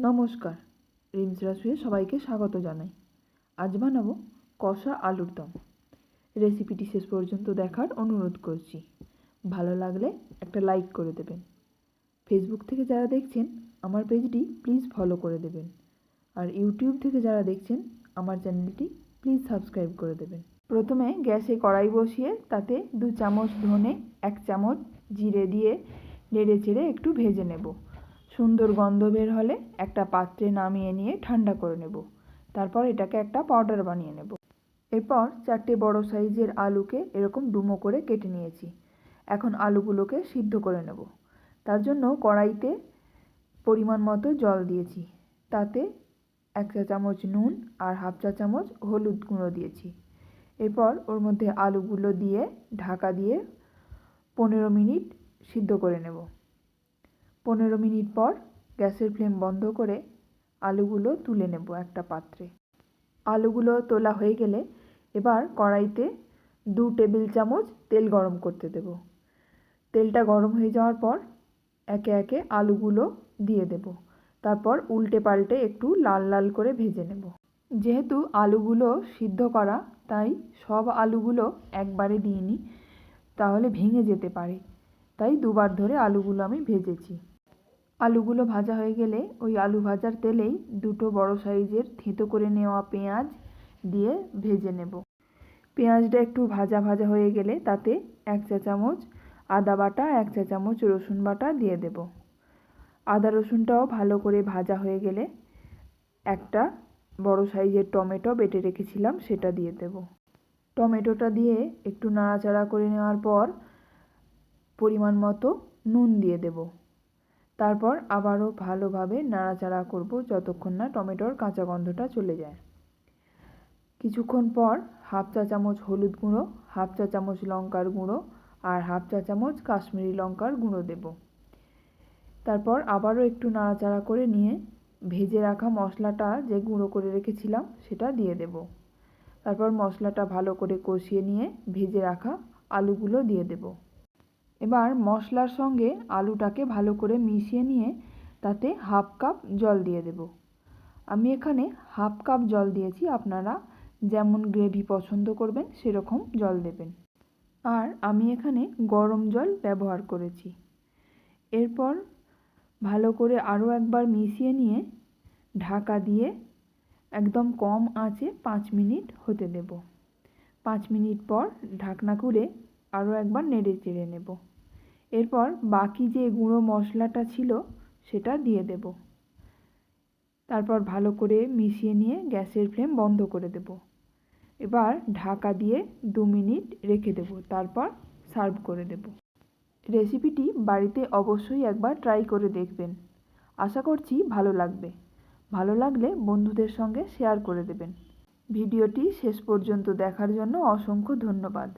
নমস্কার। রিমস রাসুয়ে সবাইকে স্বাগত জানাই। আজ বানাবো কষা আলুর দম। রেসিপিটি শেষ পর্যন্ত দেখার অনুরোধ করছি। ভালো লাগলে একটা লাইক করে দেবেন। ফেসবুক থেকে যারা দেখছেন, আমার পেজটি প্লিজ ফলো করে দেবেন। আর ইউটিউব থেকে যারা দেখছেন, আমার চ্যানেলটি প্লিজ সাবস্ক্রাইব করে দেবেন। প্রথমে গ্যাসে কড়াই বসিয়ে তাতে দু চামচ ধনে, এক চামচ জিরে দিয়ে নেড়ে চেড়ে একটু ভেজে নেব। সুন্দর গন্ধ বের হলে একটা পাত্রে নামিয়ে নিয়ে ঠান্ডা করে নেব। তারপর এটাকে একটা পাউডার বানিয়ে নেব। এরপর চারটে বড় সাইজের আলুকে এরকম ডুমো করে কেটে নিয়েছি। এখন আলুগুলোকে সিদ্ধ করে নেব। তার জন্য কড়াইতে পরিমাণ মতো জল দিয়েছি। তাতে এক চা চামচ নুন আর হাফ চা চামচ হলুদ গুঁড়ো দিয়েছি। এরপর ওর মধ্যে আলুগুলো দিয়ে ঢাকা দিয়ে পনেরো মিনিট সিদ্ধ করে নেব। পনেরো মিনিট পর গ্যাসের ফ্লেম বন্ধ করে আলুগুলো তুলে নেব একটা পাত্রে। আলুগুলো তোলা হয়ে গেলে এবার কড়াইতে দু টেবিল চামচ তেল গরম করতে দেব। তেলটা গরম হয়ে যাওয়ার পর একে একে আলুগুলো দিয়ে দেব। তারপর উল্টে পাল্টে একটু লাল লাল করে ভেজে নেব। যেহেতু আলুগুলো সিদ্ধ করা, তাই সব আলুগুলো একবারে দিইনি তাহলে ভেঙে যেতে পারে। তাই দুবার ধরে আলুগুলো আমি ভেজেছি। আলুগুলো ভাজা হয়ে গেলে ওই আলু ভাজার তেলেই দুটো বড় সাইজের থেঁতো করে নেওয়া পেঁয়াজ দিয়ে ভেজে নেব। পেঁয়াজটা একটু ভাজা ভাজা হয়ে গেলে তাতে এক চা চামচ আদা বাটা, এক চা চামচ রসুন বাটা দিয়ে দেব। আদা রসুনটাও ভালো করে ভাজা হয়ে গেলে একটা বড় সাইজের টমেটো বেটে রেখেছিলাম সেটা দিয়ে দেব। টমেটোটা দিয়ে একটু নাড়াচাড়া করে নেওয়ার পর পরিমাণ মতো নুন দিয়ে দেব। তারপর আবারও ভালোভাবে নাড়াচাড়া করব যতক্ষণ না টমেটোর কাঁচা গন্ধটা চলে যায়। কিছুক্ষণ পর হাফ চা চামচ হলুদ গুঁড়ো, হাফ চা চামচ লঙ্কার গুঁড়ো আর হাফ চা চামচ কাশ্মীরি লঙ্কার গুঁড়ো দেব। তারপর আবারও একটু নাড়াচাড়া করে নিয়ে ভেজে রাখা মশলাটা যে গুঁড়ো করে রেখেছিলাম সেটা দিয়ে দেব। তারপর মশলাটা ভালো করে কষিয়ে নিয়ে ভেজে রাখা আলুগুলো দিয়ে দেব। এবার মশলার সঙ্গে আলুটাকে ভালো করে মিশিয়ে নিয়ে তাতে হাফ কাপ জল দিয়ে দেব। আমি এখানে হাফ কাপ জল দিয়েছি, আপনারা যেমন গ্রেভি পছন্দ করবেন সেরকম জল দেবেন। আর আমি এখানে গরম জল ব্যবহার করেছি। এরপর ভালো করে আরও একবার মিশিয়ে নিয়ে ঢাকা দিয়ে একদম কম আঁচে পাঁচ মিনিট হতে দেব। পাঁচ মিনিট পর ঢাকনা খুলে আরও একবার নেড়ে চেড়ে নেব। এরপর বাকি যে গুঁড়ো মশলাটা ছিল সেটা দিয়ে দেব। তারপর ভালো করে মিশিয়ে নিয়ে গ্যাসের ফ্লেম বন্ধ করে দেব। এবার ঢাকা দিয়ে দু মিনিট রেখে দেব, তারপর সার্ভ করে দেব। রেসিপিটি বাড়িতে অবশ্যই একবার ট্রাই করে দেখবেন। আশা করছি ভালো লাগবে। ভালো লাগলে বন্ধুদের সঙ্গে শেয়ার করে দেবেন। ভিডিওটি শেষ পর্যন্ত দেখার জন্য অসংখ্য ধন্যবাদ।